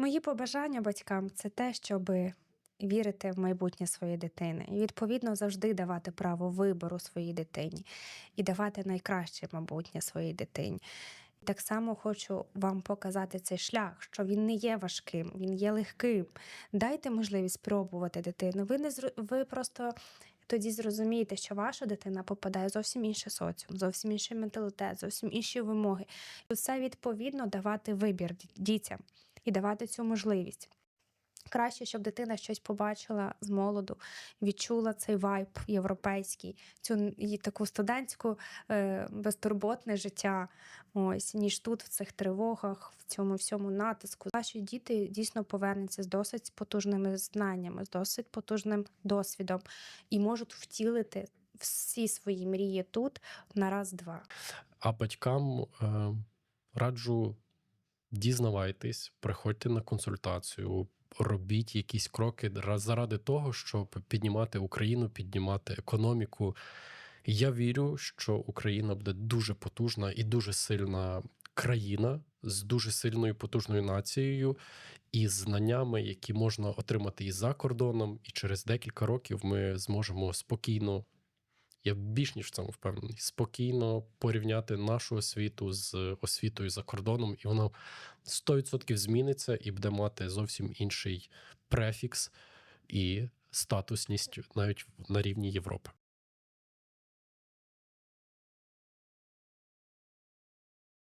Мої побажання батькам це те, щоб вірити в майбутнє своєї дитини і відповідно завжди давати право вибору своїй дитині і давати найкраще майбутнє своїй дитині. Так само хочу вам показати цей шлях, що він не є важким, він є легким. Дайте можливість спробувати дитину. Ви не зро- ви просто тоді зрозумієте, що ваша дитина попадає в зовсім інший соціум, зовсім інший менталітет, зовсім інші вимоги. Все відповідно давати вибір дітям і давати цю можливість. Краще, щоб дитина щось побачила з молоду, відчула цей вайб європейський, цю таку студентську е, безтурботне життя, ось ніж тут, в цих тривогах, в цьому всьому натиску. Наші діти дійсно повернуться з досить потужними знаннями, з досить потужним досвідом і можуть втілити всі свої мрії тут на раз-два. А батькам е, раджу дізнавайтесь, приходьте на консультацію, робіть якісь кроки заради того, щоб піднімати Україну, піднімати економіку. Я вірю, що Україна буде дуже потужна і дуже сильна країна з дуже сильною потужною нацією і знаннями, які можна отримати і за кордоном, і через декілька років ми зможемо спокійно я більш ніж в цьому впевнений. Спокійно порівняти нашу освіту з освітою за кордоном, і вона 100% зміниться і буде мати зовсім інший префікс і статусність навіть на рівні Європи.